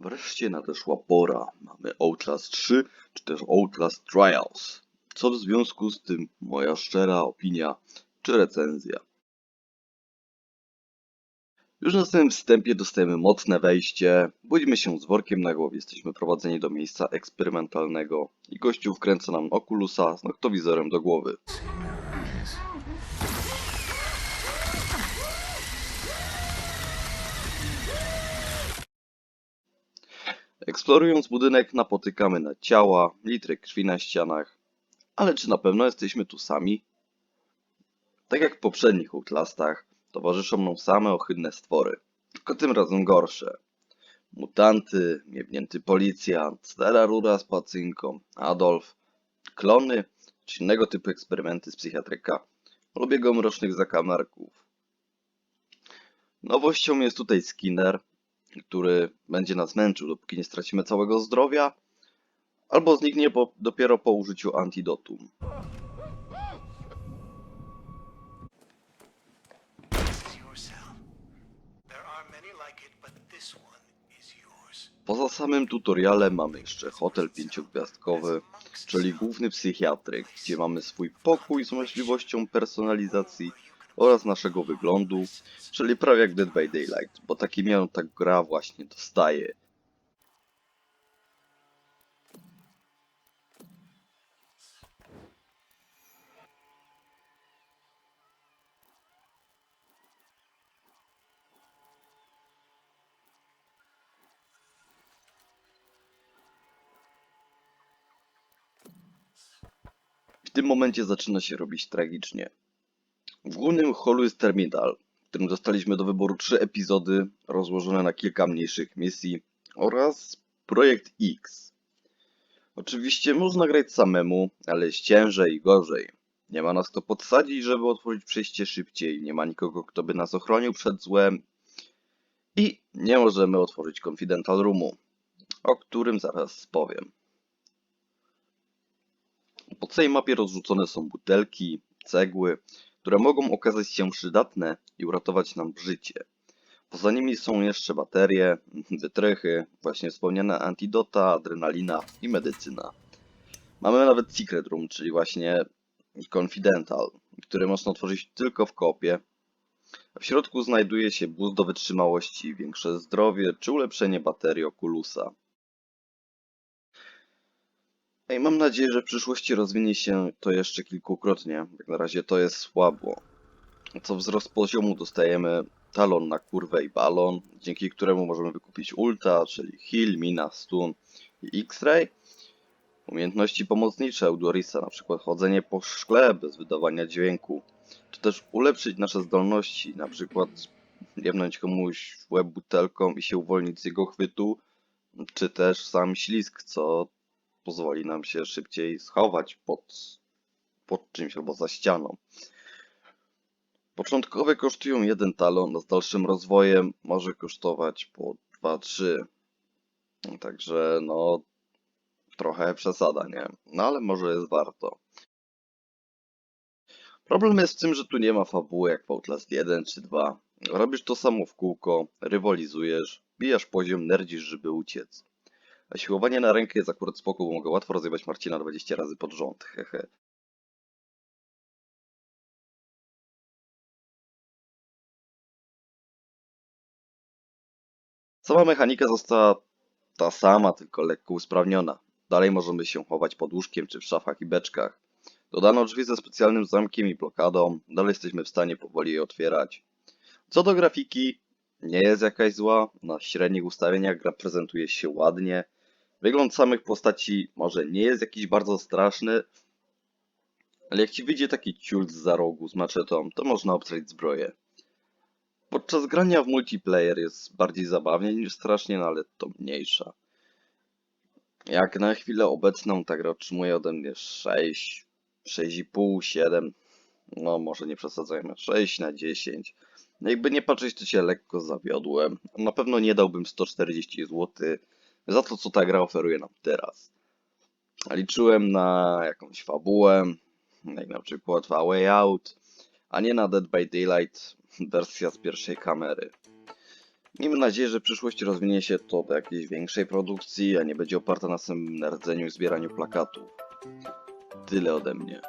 Wreszcie nadeszła pora. Mamy Outlast 3, czy też Outlast Trials. Co w związku z tym moja szczera opinia, czy recenzja? Już na samym wstępie dostajemy mocne wejście, budzimy się z workiem na głowie, jesteśmy prowadzeni do miejsca eksperymentalnego i gościu wkręca nam Oculusa z noktowizorem do głowy. Eksplorując budynek napotykamy na ciała, litry krwi na ścianach. Ale czy na pewno jesteśmy tu sami? Tak jak w poprzednich Outlastach, towarzyszą nam same ohydne stwory, tylko tym razem gorsze. Mutanty, niewnięty policjant, stara rura z pacynką, Adolf, klony czy innego typu eksperymenty z psychiatryka lub jego mrocznych zakamarków. Nowością jest tutaj Skinner, który będzie nas męczył, dopóki nie stracimy całego zdrowia, albo zniknie po, dopiero po użyciu antidotum. Poza samym tutorialem mamy jeszcze hotel pięciogwiazdkowy, czyli główny psychiatryk, gdzie mamy swój pokój z możliwością personalizacji oraz naszego wyglądu, czyli prawie jak Dead by Daylight, bo taki miał ta gra właśnie dostaje. W tym momencie zaczyna się robić tragicznie. W głównym holu jest terminal, w którym dostaliśmy do wyboru trzy epizody rozłożone na kilka mniejszych misji oraz projekt X. Oczywiście można grać samemu, ale jest ciężej i gorzej. Nie ma nas kto podsadzić, żeby otworzyć przejście szybciej, nie ma nikogo, kto by nas ochronił przed złem i nie możemy otworzyć Confidential Roomu, o którym zaraz powiem. Po całej mapie rozrzucone są butelki, cegły, które mogą okazać się przydatne i uratować nam życie. Poza nimi są jeszcze baterie, wytrychy, właśnie wspomniane antidota, adrenalina i medycyna. Mamy nawet Secret Room, czyli właśnie Confidential, który można otworzyć tylko w kopie. W środku znajduje się boost do wytrzymałości, większe zdrowie czy ulepszenie baterii Oculusa. Ej, mam nadzieję, że w przyszłości rozwinie się to jeszcze kilkukrotnie. Jak na razie to jest słabo. Co wzrost poziomu dostajemy talon na kurwę i balon, dzięki któremu możemy wykupić ulta, czyli heal, mina, stun i x-ray. Umiejętności pomocnicze Eudorisa, na przykład chodzenie po szkle bez wydawania dźwięku, czy też ulepszyć nasze zdolności, na przykład jebnąć komuś w łeb butelką i się uwolnić z jego chwytu, czy też sam ślizg, co pozwoli nam się szybciej schować pod, pod czymś albo za ścianą. Początkowe kosztują jeden talon, a z dalszym rozwojem może kosztować po 2-3. Także no, trochę przesada, nie? No ale może jest warto. Problem jest w tym, że tu nie ma fabuły jak w Outlast 1 czy 2. Robisz to samo w kółko, rywalizujesz, bijasz poziom, nerdzisz, żeby uciec. A siłowanie na rękę jest akurat spoko, bo mogę łatwo rozjebać Marcina 20 razy pod rząd, hehe. Sama mechanika została ta sama, tylko lekko usprawniona. Dalej możemy się chować pod łóżkiem czy w szafach i beczkach. Dodano drzwi ze specjalnym zamkiem i blokadą, dalej jesteśmy w stanie powoli je otwierać. Co do grafiki, nie jest jakaś zła, na średnich ustawieniach gra prezentuje się ładnie. Wygląd samych postaci może nie jest jakiś bardzo straszny, ale jak ci wyjdzie taki ciul za rogu z maczetą, to można obstrzeć zbroję. Podczas grania w multiplayer jest bardziej zabawnie niż strasznie, no ale to mniejsza. Jak na chwilę obecną ta gra otrzymuje ode mnie 6, 6,5, 7, no może nie przesadzajmy, 6 na 10. No Jakby nie patrzeć, to się lekko zawiodłem. Na pewno nie dałbym 140 zł za to, co ta gra oferuje nam teraz. Liczyłem na jakąś fabułę, jak na przykład A Way Out, a nie na Dead by Daylight wersja z pierwszej kamery. Miejmy nadzieję, że w przyszłości rozwinie się to do jakiejś większej produkcji, a nie będzie oparta na samym rdzeniu i zbieraniu plakatów. Tyle ode mnie.